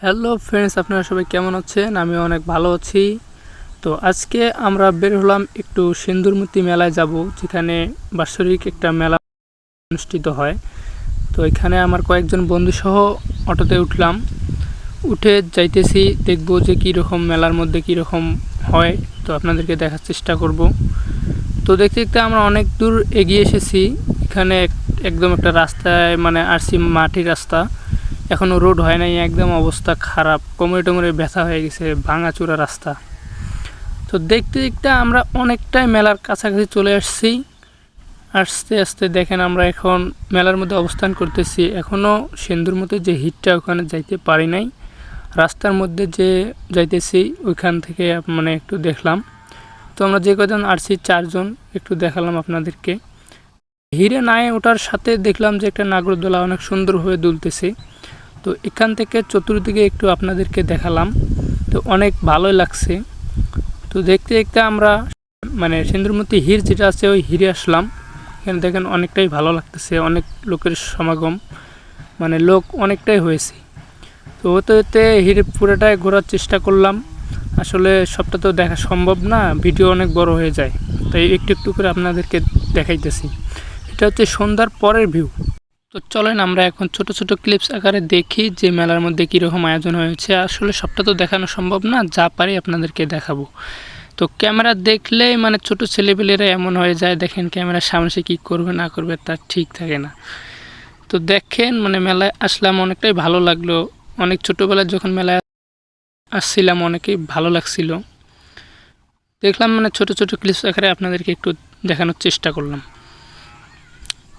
Hello friends আপনারা সবাই কেমন আছেন? আমি অনেক ভালো আছি। তো আজকে আমরা বের হলাম একটু সিন্দুরমতি মেলায় যাব, যেখানে বাৎসরিক একটা মেলা অনুষ্ঠিত হয়। তো এখানে আমার কয়েকজন বন্ধু সহ অটোতে উঠলাম। উঠে যাইতেছি, দেখব যে কী রকম মেলার মধ্যে কী রকম হয়। তো আপনাদেরকে দেখার চেষ্টা করব। তো দেখতে দেখতে আমরা অনেক দূর এগিয়ে এসেছি। এখানে এক- একদম একটা রাস্তায় মানে আরসি মাটির রাস্তা। এখনও রোড হয় নাই, একদম অবস্থা খারাপ। কোমরে টোমরে ব্যথা হয়ে গেছে, ভাঙাচোরা রাস্তা। তো দেখতে দেখতে আমরা অনেকটাই মেলার কাছাকাছি চলে আসছি। আস্তে আস্তে দেখেন আমরা এখন মেলার মধ্যে অবস্থান করতেছি। এখনও সিন্ধুর মতো যে হিটটা ওখানে যাইতে পারি নাই। রাস্তার মধ্যে যে যাইতেছি, ওইখান থেকে মানে একটু দেখলাম। তো আমরা যে কজন আসছি, চারজন, একটু দেখালাম আপনাদেরকে। হিরে নাই ওঠার সাথে দেখলাম যে একটা নাগরদোলা অনেক সুন্দরভাবে দুলতেছে। তো এখান থেকে চতুর্দিকে একটু আপনাদেরকে দেখালাম। তো অনেক ভালোই লাগছে। তো দেখতে দেখতে আমরা মানে সিন্দুরমতি হির যেটা আছে, ওই হিরে আসলাম। এখানে দেখেন অনেকটাই ভালো লাগতেছে, অনেক লোকের সমাগম মানে লোক অনেকটাই হয়েছে। তো হতে হতে হিরে পুরোটাই ঘোরার চেষ্টা করলাম। আসলে সবটা তো দেখা সম্ভব না, ভিডিও অনেক বড় হয়ে যায়। তাই একটু একটু করে আপনাদেরকে দেখাইতেছি। এটা হচ্ছে সন্ধ্যার পরের ভিউ। তো চলেন আমরা এখন ছোট ছোট ক্লিপস আকারে দেখি যে মেলার মধ্যে কীরকম আয়োজন হয়েছে। আসলে সবটা তো দেখানো সম্ভব না, যা পারি আপনাদেরকে দেখাবো। তো ক্যামেরা দেখলেই মানে ছোট ছেলেপেলেরা এমন হয়ে যায়, দেখেন ক্যামেরার সামনে সে কী করবে, না করবে, তার ঠিক থাকে না। তো দেখেন মানে মেলায় আসলাম, অনেকটাই ভালো লাগল। অনেক ছোটোবেলায় যখন মেলায় আসছিলাম, অনেকেই ভালো লাগছিল। দেখলাম মানে ছোট ছোট ক্লিপস আকারে আপনাদেরকে একটু দেখানোর চেষ্টা করলাম।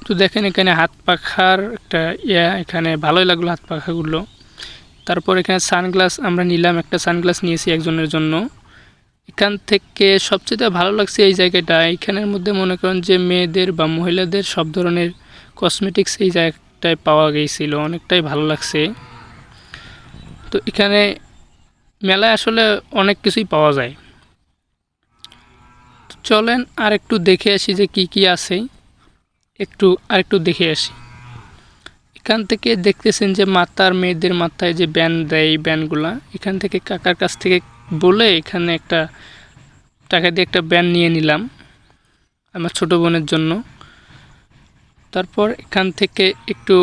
তো দেখেন এখানে হাত পাখার একটা ইয়া, এখানে ভালোই লাগল হাত পাখাগুলো। তারপর এখানে সানগ্লাস, আমরা নিলাম একটা সানগ্লাস নিয়েছি একজনের জন্য। এখান থেকে সবচেয়ে ভালো লাগছে এই জায়গাটা। এখানের মধ্যে মনে করেন যে মেয়েদের বা মহিলাদের সব ধরনের কসমেটিক্স এই জায়গাটায় পাওয়া গিয়েছিল অনেকটাই ভালো লাগছে। তো এখানে মেলায় আসলে অনেক কিছুই পাওয়া যায়। চলেন আর একটু দেখে আসি যে কি কি আছে। একটু, আরেকটু দেখে আসি। এখান থেকে দেখতেছেন যে মাতার মেয়েদের মাথায় যে ব্যান দেয় এই ব্যানগুলা, এখান থেকে কাকার কাছ থেকে বলে এখানে একটা টাকা দিয়ে একটা ব্যান নিয়ে নিলাম আমার ছোট বোনের জন্য। তারপর এখান থেকে একটু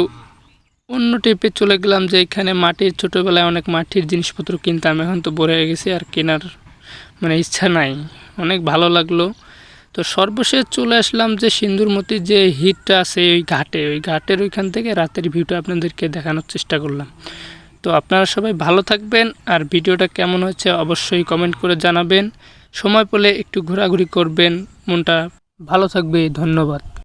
অন্য টাইপে চলে গেলাম যে এখানে মাটির, ছোটোবেলায় অনেক মাটির জিনিসপত্র কিনতাম, এখন তো বড় হয়ে গেছে আর কেনার মানে ইচ্ছা নাই। অনেক ভালো লাগল। তো সর্বশেষ চলে আসলাম যে সিন্দুরমতির যে হিটটা আছে ওই ঘাটে, ওই ঘাটের ওইখান থেকে রাতের ভিউটা আপনাদেরকে দেখানোর চেষ্টা করলাম। তো আপনারা সবাই ভালো থাকবেন আর ভিডিওটা কেমন হয়েছে অবশ্যই কমেন্ট করে জানাবেন। সময় পেলে একটু ঘোরাঘুরি করবেন। মনটা ভালো থাকবে, ধন্যবাদ।